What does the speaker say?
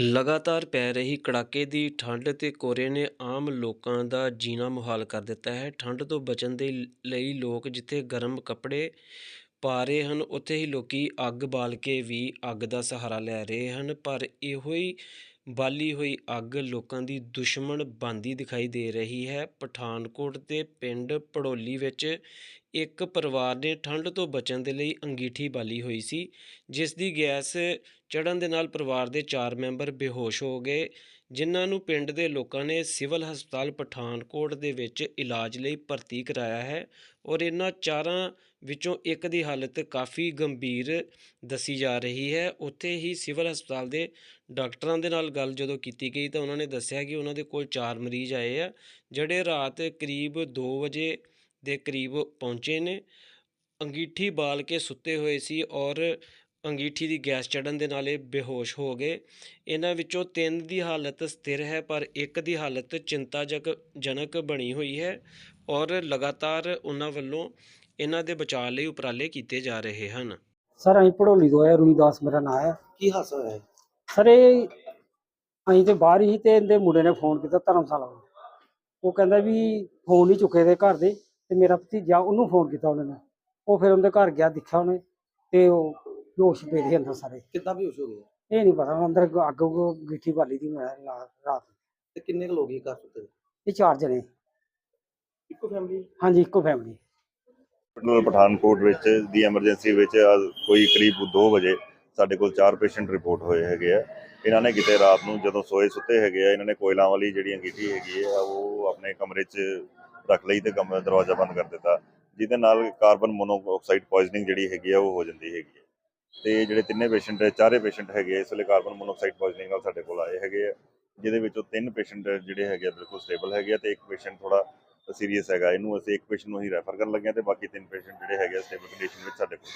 ਲਗਾਤਾਰ ਪੈ ਰਹੀ ਕੜਾਕੇ ਦੀ ਠੰਡ ਅਤੇ ਕੋਹਰੇ ਨੇ ਆਮ ਲੋਕਾਂ ਦਾ ਜੀਣਾ ਮੁਹਾਲ ਕਰ ਦਿੱਤਾ ਹੈ। ਠੰਡ ਤੋਂ ਬਚਣ ਦੇ ਲਈ ਲੋਕ ਜਿੱਥੇ ਗਰਮ ਕੱਪੜੇ ਪਾ ਰਹੇ ਹਨ, ਉੱਥੇ ਹੀ ਲੋਕੀ ਅੱਗ ਬਾਲ ਕੇ ਵੀ ਅੱਗ ਦਾ ਸਹਾਰਾ ਲੈ ਰਹੇ ਹਨ। ਪਰ ਇਹੋ ਹੀ ਬਾਲੀ ਹੋਈ ਅੱਗ ਲੋਕਾਂ ਦੀ ਦੁਸ਼ਮਣ ਬਣਦੀ ਦਿਖਾਈ ਦੇ ਰਹੀ ਹੈ। ਪਠਾਨਕੋਟ ਦੇ ਪਿੰਡ ਪੜੋਲੀ ਵਿੱਚ ਇੱਕ ਪਰਿਵਾਰ ਨੇ ਠੰਡ ਤੋਂ ਬਚਣ ਦੇ ਲਈ ਅੰਗੀਠੀ ਬਾਲੀ ਹੋਈ ਸੀ, ਜਿਸ ਦੀ ਗੈਸ ਚੜਨ ਦੇ ਨਾਲ ਪਰਿਵਾਰ ਦੇ 4 ਮੈਂਬਰ ਬੇਹੋਸ਼ ਹੋ ਗਏ, ਜਿਨ੍ਹਾਂ ਨੂੰ ਪਿੰਡ ਦੇ ਲੋਕਾਂ ਨੇ ਸਿਵਲ ਹਸਪਤਾਲ ਪਠਾਨਕੋਟ ਦੇ ਵਿੱਚ ਇਲਾਜ ਲਈ ਭਰਤੀ ਕਰਾਇਆ ਹੈ ਔਰ ਇਹਨਾਂ ਚਾਰਾਂ ਵਿੱਚੋਂ ਇੱਕ ਦੀ ਹਾਲਤ ਕਾਫੀ ਗੰਭੀਰ ਦੱਸੀ ਜਾ ਰਹੀ ਹੈ। ਉੱਥੇ ਹੀ ਸਿਵਲ ਹਸਪਤਾਲ ਦੇ ਡਾਕਟਰਾਂ ਦੇ ਨਾਲ ਗੱਲ ਜਦੋਂ ਕੀਤੀ ਗਈ ਤਾਂ ਉਹਨਾਂ ਨੇ ਦੱਸਿਆ ਕਿ ਉਹਨਾਂ ਦੇ ਕੋਲ 4 ਮਰੀਜ਼ ਆਏ ਆ, ਜਿਹੜੇ ਰਾਤ ਕਰੀਬ 2 ਵਜੇ ਦੇ ਕਰੀਬ ਪਹੁੰਚੇ ਨੇ। ਅੰਗੀਠੀ ਬਾਲ ਕੇ ਸੁੱਤੇ ਹੋਏ ਸੀ ਔਰ ਅੰਗੀਠੀ ਦੀ ਗੈਸ ਚੜਨ ਦੇ ਨਾਲ ਇਹ ਬੇਹੋਸ਼ ਹੋ ਗਏ। ਇਹਨਾਂ ਵਿੱਚੋਂ ਤਿੰਨ ਦੀ ਹਾਲਤ ਸਥਿਰ ਹੈ, ਪਰ ਇੱਕ ਦੀ ਹਾਲਤ ਚਿੰਤਾਜਨਕ ਜਨਕ ਬਣੀ ਹੋਈ ਹੈ ਔਰ ਲਗਾਤਾਰ ਉਹਨਾਂ ਵੱਲੋਂ ਇਹਨਾਂ ਦੇ ਬਚਾਅ ਲਈ ਉਪਰਾਲੇ ਕੀਤੇ ਜਾ ਰਹੇ ਹਨ। ਸਰ ਅਸੀਂ ਪੜੋਲੀ ਤੋਂ ਆਏ ਰੂਈਦਾਸ ਮੇਰਾ ਨਾਮ ਹੈ। ਕੀ ਹਾਸਾ ਹੋਇਆ ਹੈ? ਸਰ ਇਹ ਅਸੀਂ ਤੇ ਬਾਹਰ ਹੀ ਤੇ ਇਹਦੇ ਮੁੰਡੇ ਨੇ ਫੋਨ ਕੀਤਾ ਧਰਮਸ਼ਾਲਾ ਉਹ ਕਹਿੰਦਾ ਵੀ ਫੋਨ ਨਹੀਂ ਚੁੱਕੇ ਦੇ ਘਰ ਦੇ ਤੇ ਮੇਰਾ ਭਤੀਜਾ ਉਹਨੂੰ ਫੋਨ ਕੀਤਾ ਉਹਨੇ ਨੇ। ਉਹ ਫਿਰ ਉਹਦੇ ਘਰ ਗਿਆ ਦੇਖਿਆ ਉਹਨੇ ਤੇ ਉਹ ਜੋਸ਼ ਪੇ ਦੇ ਅੰਦਰ ਸਾਰੇ। ਕਿੱਦਾਂ ਬੇਹੋਸ਼ ਹੋ ਗਏ? ਇਹ ਨਹੀਂ ਪਤਾ ਅੰਦਰ ਅੱਗ ਉੱਗ ਗਿੱਠੀ ਬਾਲੀ ਦੀ ਮੈਂ ਲਾ- ਰਾਤ। ਤੇ ਕਿੰਨੇ ਕੁ ਲੋਕ ਹੀ ਘਰ ਸੁੱਤੇ ਇਹ ਚਾਰ ਜਣੇ। ਇੱਕੋ ਫੈਮਿਲੀ ਹਾਂਜੀ ਇੱਕੋ ਫੈਮਿਲੀ ਹਸਪੀਟਲ ਪਠਾਨਕੋਟ ਵਿੱਚ ਦੀ ਐਮਰਜੈਂਸੀ ਵਿੱਚ ਅੱਜ ਕੋਈ ਕਰੀਬ 2 ਵਜੇ ਸਾਡੇ ਕੋਲ ਚਾਰ ਪੇਸ਼ੈਂਟ ਰਿਪੋਰਟ ਹੋਏ ਹੈਗੇ ਆ। ਇਹਨਾਂ ਨੇ ਕਿਤੇ ਰਾਤ ਨੂੰ ਜਦੋਂ ਸੋਏ ਸੁੱਤੇ ਹੈਗੇ ਆ ਇਹਨਾਂ ਨੇ ਕੋਇਲਾਂ ਵਾਲੀ ਜਿਹੜੀ ਅੰਗੀਠੀ ਹੈਗੀ ਆ ਉਹ ਆਪਣੇ ਕਮਰੇ 'ਚ ਰੱਖ ਲਈ ਤੇ ਕਮਰਾ ਦਰਵਾਜ਼ਾ ਬੰਦ ਕਰ ਦਿੱਤਾ ਜਿਹਦੇ ਨਾਲ ਕਾਰਬਨ ਮੋਨੋਆਕਸਾਈਡ ਪੋਇਜ਼ਨਿੰਗ ਜਿਹੜੀ ਹੈਗੀ ਆ ਉਹ ਹੋ ਜਾਂਦੀ ਹੈਗੀ ਹੈ ਤੇ ਜਿਹੜੇ ਤਿੰਨੇ ਪੇਸ਼ੈਂਟ ਚਾਰੇ ਪੇਸ਼ੈਂਟ ਹੈਗੇ ਆ, ਇਸ ਵੇਲੇ ਕਾਰਬਨ ਮੋਨੋਆਕਸਾਈਡ ਪੋਇਜ਼ਨਿੰਗ ਨਾਲ ਸਾਡੇ ਕੋਲ ਆਏ ਹੈਗੇ ਆ ਜਿਹਦੇ ਵਿੱਚੋਂ ਤਿੰਨ ਪੇਸ਼ੈਂਟ ਜਿਹੜੇ ਹੈਗੇ ਆ ਬਿਲਕੁਲ ਸਟੇਬਲ ਹੈਗੇ ਆ ਤੇ ਇੱਕ ਪੇਸ਼ੈਂਟ ਥੋੜਾ ਸੀਰੀਅਸ ਹੈਗਾ। ਇਹਨੂੰ ਅਸੀਂ ਇੱਕ ਪੇਸ਼ੈਂਟ ਨੂੰ ਹੀ ਰੈਫਰ ਕਰਨ ਲੱਗੇ ਹਾਂ ਤੇ ਬਾਕੀ ਤਿੰਨ ਪੇਸ਼ੈਂਟ ਜਿਹੜੇ ਹੈਗੇ ਸਟੇਬਲ ਕੰਡੀਸ਼ਨ ਵਿੱਚ ਸਾਡੇ ਕੋਲ